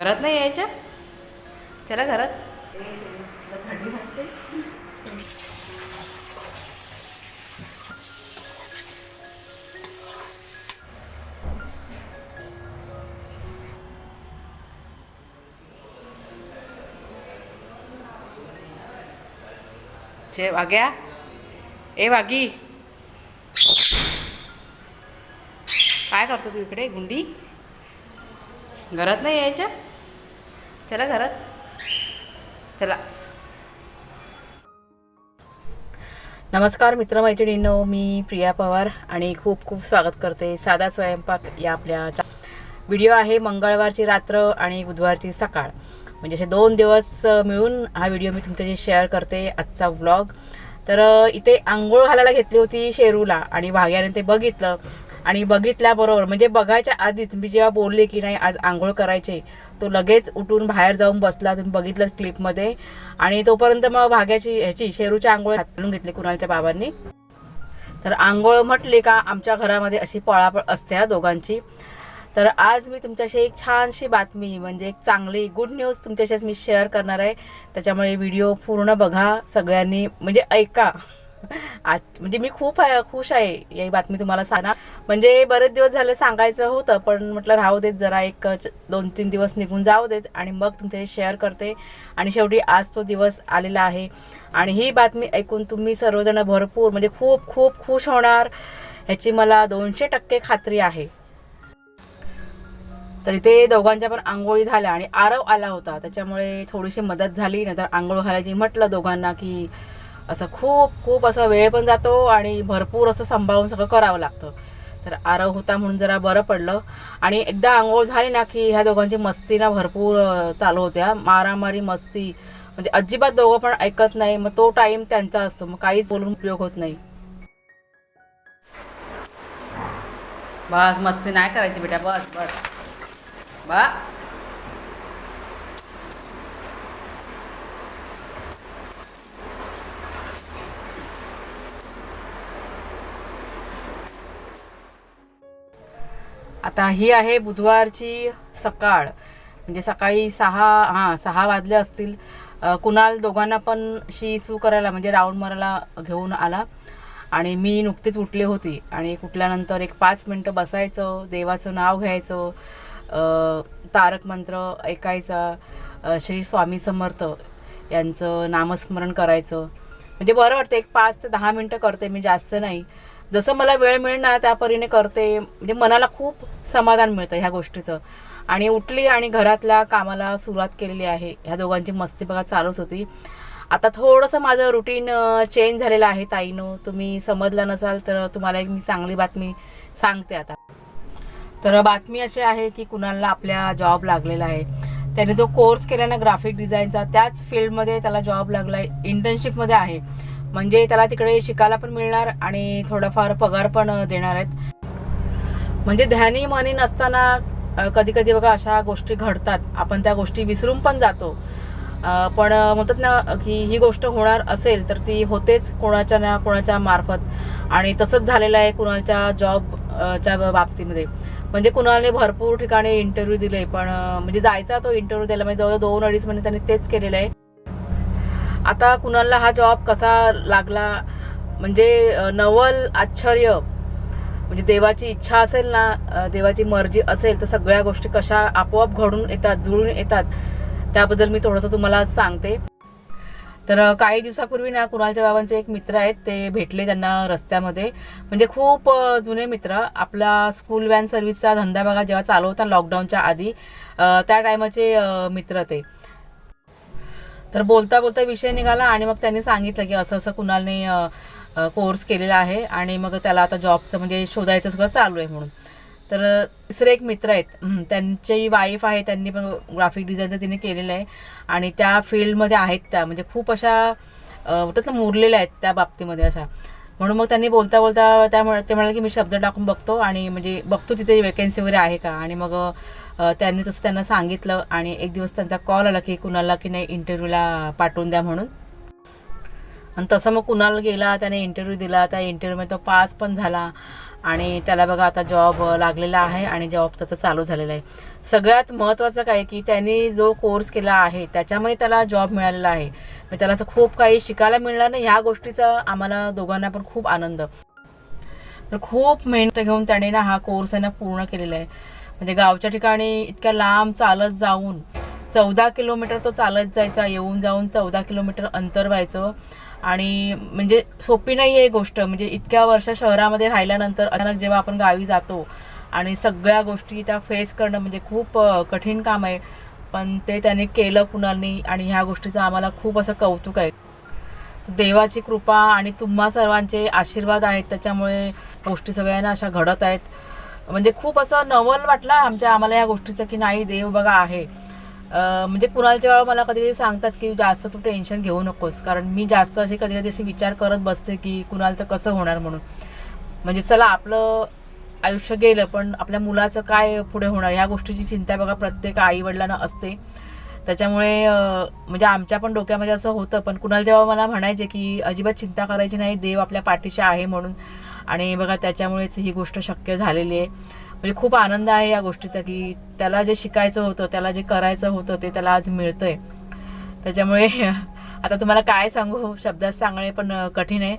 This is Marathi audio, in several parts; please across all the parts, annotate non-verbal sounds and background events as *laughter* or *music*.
घरात नाही यायच्या? चला घरात. चे वाग्या. ए वागी. काय करतो तू इकडे गुंडी? घरात नाही यायच्या? चला घरात. चला. नमस्कार मित्रमैत्रिणींनो मी प्रिया पवार आणि खूप खूप स्वागत करते साधा स्वयंपाक या आपल्या व्हिडिओ आहे मंगळवारची रात्र आणि बुधवारची सकाळ. म्हणजे असे दोन दिवस मिळून हा व्हिडिओ मी तुमच्याशी शेअर करते आजचा व्लॉग तर इथे आंघोळ घालायला घेतली होती शेरूला आणि भाग्याने ते बघितलं. आणि बघितल्याबरोबर म्हणजे बघायच्या आधीच मी जेव्हा बोलले की नाही आज आंघोळ करायचे तो लगेच उठून बाहेर जाऊन बसला तुम्ही बघितलं क्लिपमध्ये. आणि तोपर्यंत मग भाग्याची ह्याची शेरूची आंघोळ घालून घेतली कुणालच्या बाबांनी. तर आंघोळ म्हटले का आमच्या घरामध्ये अशी पळापळ असते हा दोघांची. तर आज मी तुमच्याशी एक छानशी बातमी म्हणजे एक चांगली गुड न्यूज तुमच्याशी मी शेअर करणार आहे. त्याच्यामुळे व्हिडिओ पूर्ण बघा सगळ्यांनी म्हणजे ऐका. आज म्हणजे मी खूप खुश आहे ही बातमी तुम्हाला सांगा म्हणजे बरेच दिवस झाले सांगायचं होतं पण म्हटलं राहू देत जरा एक दोन तीन दिवस निघून जाऊ देत आणि मग तुमच्याशी शेअर करते. आणि शेवटी आज तो दिवस आलेला आहे. आणि ही बातमी ऐकून तुम्ही सर्वजण भरपूर म्हणजे खूप खूप खुश होणार ह्याची मला दोनशे टक्के खात्री आहे. तर इथे दोघांच्या पण आंघोळी झाल्या आणि आरव आला होता. त्याच्यामुळे थोडीशी मदत झाली नंतर आंघोळ घालायची म्हटलं दोघांना की असं खूप खूप असं वेळ पण जातो आणि भरपूर असं सांभाळून सगळं करावं लागतं. तर आरव होता म्हणून जरा बरं पडलं. आणि एकदा आंघोळ झाली ना की ह्या दोघांची मस्ती ना भरपूर चालू होत्या. मारामारी मस्ती. म्हणजे अजिबात दोघं पण ऐकत नाही. मग तो टाइम त्यांचा असतो. मग काहीच बोलून उपयोग होत नाही. बस मस्ती नाही करायची बेटा. बस बस. बा. आता ही आहे बुधवारची सकाळ. म्हणजे सकाळी सहा हां सहा वाजले असतील. कुणाल दोघांना पण शी सू करायला म्हणजे राऊंड मारायला घेऊन आला. आणि मी नुकतीच उठले होती. आणि उठल्यानंतर एक पाच मिनटं बसायचं देवाचं नाव घ्यायचं तारक मंत्र ऐकायचा श्री स्वामी समर्थ यांचं नामस्मरण करायचं. म्हणजे बरं वाटतं एक पाच ते दहा मिनटं करते मी जास्त नाही. जसं मला वेळ मिळणार त्या परीने करते म्हणजे मनाला खूप समाधान मिळतं ह्या गोष्टीचं. आणि उठली आणि घरातल्या कामाला सुरुवात केलेली आहे. ह्या दोघांची मस्ती बघा चालूच होती. आता थोडंसं माझं रुटीन चेंज झालेलं आहे ताईनं. तुम्ही समजलं नसाल तर तुम्हाला एक मी चांगली बातमी सांगते आता. तर बातमी अशी आहे की कुणाला आपल्या जॉब लागलेला आहे. त्याने जो कोर्स केला ना ग्राफिक डिझाईनचा त्याच फील्डमध्ये त्याला जॉब लागला आहे इंटर्नशिपमध्ये आहे. म्हणजे त्याला तिकडे शिकायला पण मिळणार आणि थोडाफार पगार पण देणार आहेत. म्हणजे ध्यानी मनी नसताना कधी कधी बघा अशा गोष्टी घडतात. आपण त्या गोष्टी विसरून पण जातो. पण म्हणतात ना की ही गोष्ट होणार असेल तर ती होतेच कोणाच्या ना कोणाच्या मार्फत. आणि तसंच झालेलं आहे कुणाच्या जॉबच्या बाबतीमध्ये. म्हणजे कुणाने भरपूर ठिकाणी इंटरव्ह्यू दिले पण म्हणजे जायचा तो इंटरव्ह्यू द्यायला म्हणजे जवळ दोन अडीच महिने त्यांनी तेच केलेलं आहे. आता कुणाला हा जॉब कसा लागला? म्हणजे नवल आश्चर्य. म्हणजे देवाची इच्छा असेल ना देवाची मर्जी असेल तर सगळ्या गोष्टी कशा आपोआप घडून येतात जुळून येतात त्याबद्दल मी थोडंसं तुम्हाला सांगते. तर काही दिवसापूर्वी ना कुणालच्या बाबांचे एक मित्र आहेत ते भेटले त्यांना रस्त्यामध्ये. म्हणजे खूप जुने मित्र. आपला स्कूल व्हॅन सर्व्हिसचा धंदा बघा जेव्हा चालू होता लॉकडाऊनच्या आधी त्या टायमाचे मित्र ते. तर बोलता बोलता विषय निघाला आणि मग त्यांनी सांगितलं की असं असं कुणालने कोर्स केलेला आहे आणि मग त्याला आता जॉबचं म्हणजे शोधायचं सगळं चालू आहे म्हणून. तर तिसरे एक मित्र आहेत. त्यांची वाईफ आहे त्यांनी पण ग्राफिक डिझाईनचं तिने केलेलं आहे. आणि त्या फील्डमध्ये आहेत त्या म्हणजे खूप अशा अ, म्हणतात ना मुरलेल्या आहेत त्या बाबतीमध्ये अशा. म्हणून मग त्यांनी बोलता बोलता त्या ते म्हणाले की मी शब्द टाकून बघतो आणि म्हणजे बघतो तिथे वेकेन्सी वगैरे आहे का? आणि मग त्यांनी तसं त्यांना सांगितलं आणि एक दिवस त्यांचा कॉल आला की कुणाला की नाही इंटरव्ह्यूला पाठवून द्या म्हणून. आणि तसं मग कुणाल गेला त्याने इंटरव्ह्यू दिला त्या इंटरव्ह्यूमध्ये तो पास पण झाला. आणि त्याला बघा आता जॉब लागलेला आहे आणि जॉब त्याचा चालू झालेला आहे. सगळ्यात महत्त्वाचं काय की त्यांनी जो कोर्स केला आहे त्याच्यामुळे त्याला जॉब मिळालेला आहे. मग त्याला असं खूप काही शिकायला मिळणार नाही ह्या गोष्टीचा आम्हाला दोघांना पण खूप आनंद. तर खूप मेहनत घेऊन त्याने ना हा कोर्स आहे ना पूर्ण केलेला आहे. म्हणजे गावच्या ठिकाणी इतक्या लांब चालत जाऊन चौदा किलोमीटर तो चालत जायचा येऊन जाऊन चौदा किलोमीटर अंतर व्हायचं. आणि म्हणजे सोपी नाही आहे गोष्ट. म्हणजे इतक्या वर्ष शहरामध्ये राहिल्यानंतर अचानक जेव्हा आपण गावी जातो आणि सगळ्या गोष्टी त्या फेस करणं म्हणजे खूप कठीण काम आहे. पण ते त्याने केलं कुणालनी आणि ह्या गोष्टीचं आम्हाला खूप असं कौतुक आहे. देवाची कृपा आणि तुम्हा सर्वांचे आशीर्वाद आहेत. त्याच्यामुळे गोष्टी सगळ्यांना अशा घडत आहेत. म्हणजे खूप असं नवल वाटलं आमच्या आम्हाला या गोष्टीचं की नाही देव बघा आहे. म्हणजे कुणालच्या वेळा मला कधी कधी सांगतात की जास्त तू टेन्शन घेऊ नकोस. कारण मी जास्त असे कधी कधी असे विचार करत बसते की कुणालचं कसं होणार म्हणून. म्हणजे चला आपलं आयुष्य गेलं पण आपल्या मुलाचं काय पुढे होणार? ह्या गोष्टीची चिंता बघा प्रत्येक आई वडिलांना असते. त्याच्यामुळे म्हणजे आमच्या पण डोक्यामध्ये असं होतं पण कुणाल जेव्हा मला म्हणायचे की अजिबात चिंता करायची नाही देव आपल्या पाठीशी आहे म्हणून. आणि बघा त्याच्यामुळेच ही गोष्ट शक्य झालेली आहे. म्हणजे खूप आनंद आहे या गोष्टीचा की त्याला जे शिकायचं होतं त्याला जे करायचं होतं ते त्याला आज मिळतंय. त्याच्यामुळे *laughs* आता तुम्हाला काय सांगू? शब्दात सांगणे पण कठीण आहे.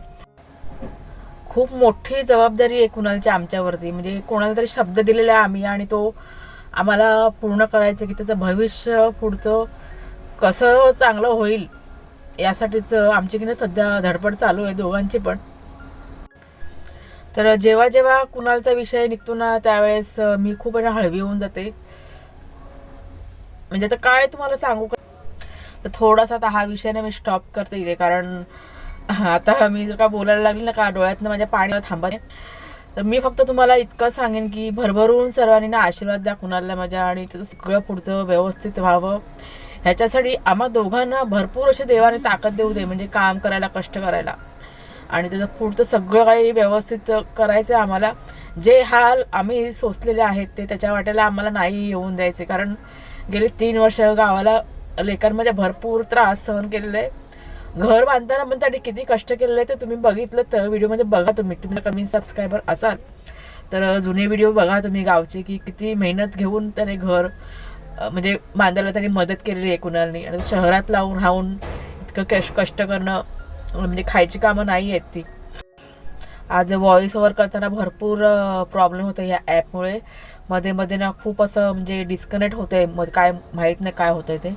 खूप मोठी जबाबदारी आहे कुणालची आमच्यावरती. म्हणजे कोणाला तरी शब्द दिलेला आहे आम्ही आणि तो आम्हाला पूर्ण करायचं की त्याचं भविष्य पुढचं कसं चांगलं होईल यासाठीच आमची की नाही सध्या धडपड चालू आहे दोघांची पण. तर जेव्हा जेव्हा कुणालचा विषय निघतो ना त्यावेळेस मी खूप हळवी होऊन जाते. म्हणजे आता काय तुम्हाला सांगू का? तर थोडासा आता हा विषय ना मी स्टॉप करते इथे कारण आता मी जर का बोलायला लागली ना का डोळ्यातनं माझ्या पाणी थांबा तर मी फक्त तुम्हाला इतकं सांगेन की भरभरून सर्वांनी ना आशीर्वाद द्या कुणाला माझ्या आणि त्याचं सगळं पुढचं व्यवस्थित व्हावं. ह्याच्यासाठी आम्हा दोघांना भरपूर असे देवाने ताकद देऊ दे म्हणजे काम करायला कष्ट करायला. आणि त्याचं पुढचं सगळं काही व्यवस्थित करायचं आहे आम्हाला. जे हाल आम्ही सोसलेले आहेत ते त्याच्या वाट्याला आम्हाला नाही येऊन द्यायचे. कारण गेले तीन वर्ष गावाला लेकरांमध्ये भरपूर त्रास सहन केलेला आहे. घर बांधताना पण त्यांनी किती कष्ट केलेले आहे ते तुम्ही बघितलं तर व्हिडिओमध्ये बघा तुम्ही. तुम्ही कमी सबस्क्रायबर असाल तर जुने व्हिडिओ बघा तुम्ही गावचे की किती मेहनत घेऊन त्याने घर म्हणजे बांधायला त्याने मदत केलेली आहे कुणालनी. आणि शहरात लावून राहून इतकं कष्ट कष्ट करणं म्हणजे खायची कामं नाही आहेत ती. आज व्हॉइस ओव्हर करताना भरपूर प्रॉब्लेम होतो या ॲपमुळे मध्ये मध्ये ना खूप असं म्हणजे डिस्कनेक्ट होतंय. मग काय माहीत नाही काय होतंय ते.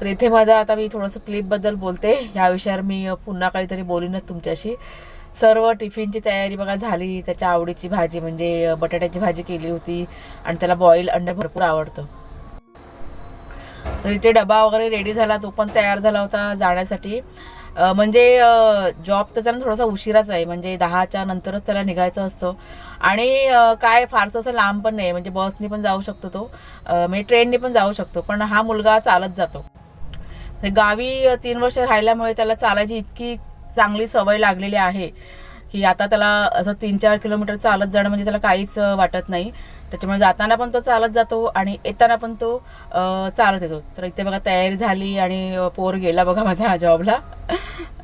तर इथे माझा आता मी थोडंसं क्लिपबद्दल बोलते. ह्या विषयावर मी पुन्हा काहीतरी बोलीनच तुमच्याशी. सर्व टिफिनची तयारी बघा झाली. त्याच्या आवडीची भाजी म्हणजे बटाट्याची भाजी केली होती. आणि त्याला बॉईल अंडे भरपूर आवडतं. तर इथे डबा वगैरे रेडी झाला. तो पण तयार झाला होता जाण्यासाठी. म्हणजे जॉब त्याचा थोडासा उशिराच आहे. म्हणजे दहाच्या नंतरच त्याला निघायचं असतं. आणि काय फारसं असं लांब पण नाही. म्हणजे बसने पण जाऊ शकतो तो. म्हणजे ट्रेनने पण जाऊ शकतो. पण हा मुलगा चालत जातो. म्हणजे गावी तीन वर्ष राहिल्यामुळे त्याला चालायची इतकी चांगली सवय लागलेली आहे की आता त्याला असं तीन चार किलोमीटर चालत जाणं म्हणजे त्याला काहीच वाटत नाही. त्याच्यामुळे जाताना पण तो चालत जातो आणि येताना पण तो चालत येतो. तर इथे बघा तयारी झाली आणि पोर गेला बघा माझ्या *laughs* जॉबला.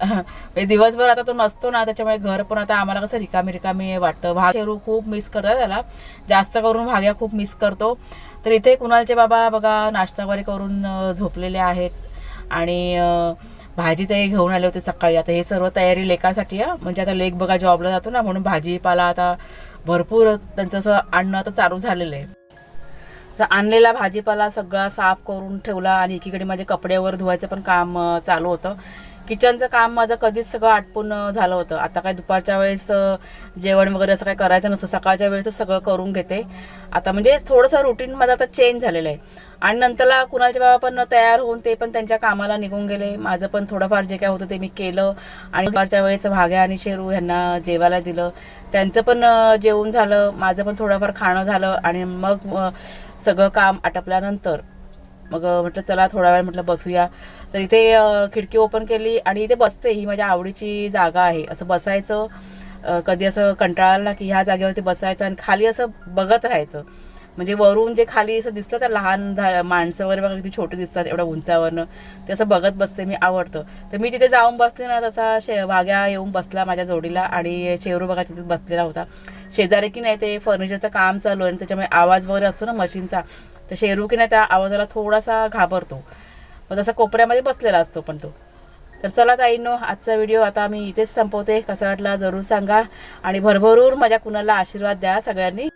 म्हणजे दिवसभर आता तो नसतो ना त्याच्यामुळे घर पण आता आम्हाला कसं रिकामी रिकामी वाटतं. भाग शेरू खूप मिस करतो त्याला. जास्त करून भाग्या खूप मिस करतो. तर इथे कुणालचे बाबा बघा नाश्ता वगैरे करून झोपलेले आहेत. आणि भाजी ते घेऊन आले होते सकाळी. आता हे सर्व तयारी लेकासाठी म्हणजे आता लेक बघा जॉबला जातो ना म्हणून भाजीपाला आता भरपूर त्यांचं असं आणणं आता चालू झालेलं आहे. तर आणलेला भाजीपाला सगळा साफ करून ठेवला आणि एकीकडे माझे कपड्यावर धुवायचं पण काम चालू होतं. किचनचं काम माझं कधीच सगळं आटपून झालं होतं. आता काय दुपारच्या वेळेस जेवण वगैरे असं काय करायचं नसतं. सकाळच्या वेळेस सगळं करून घेते. आता म्हणजे थोडंसं रुटीन माझं आता चेंज झालेलं आहे. आणि नंतरला कुणालचे बाबा पण तयार होऊन ते पण त्यांच्या कामाला निघून गेले. माझं पण थोडंफार जे काय होतं ते मी केलं. आणि दुपारच्या वेळेस भाग्या आणि शेरू ह्यांना जेवायला दिलं. त्यांचं पण जेवण झालं माझं पण थोडंफार खाणं झालं आणि मग सगळं काम आटपल्यानंतर मग म्हटलं चला थोडा वेळ म्हटलं बसूया. तर इथे खिडकी ओपन केली आणि इथे बसते ही माझ्या आवडीची जागा आहे. असं बसायचं कधी असं कंटाळा आला की ह्या जागेवरती बसायचं आणि खाली असं बघत राहायचं. म्हणजे वरून जे खाली असं दिसतं तर लहान झा माणसं वगैरे बघा किती छोटे दिसतात एवढ्या उंचावरनं. ते असं बघत बसते मी आवडतं. तर मी तिथे जाऊन बसते ना तसा शे वाघ्या येऊन बसला माझ्या जोडीला आणि शेरू बघा तिथे बसलेला होता. शेजारी की नाही ते फर्निचरचं काम चालू आहे आणि त्याच्यामुळे आवाज वगैरे असतो ना मशीनचा तर शेरू की नाही त्या आवाजाला थोडासा घाबरतो. मग तसा कोपऱ्यामध्ये बसलेला असतो पण तो. तर चला ताईनो आजचा व्हिडिओ आता मी इथेच संपवते. कसा वाटला जरूर सांगा आणि भरभरून माझ्या कुणाला आशीर्वाद द्या सगळ्यांनी.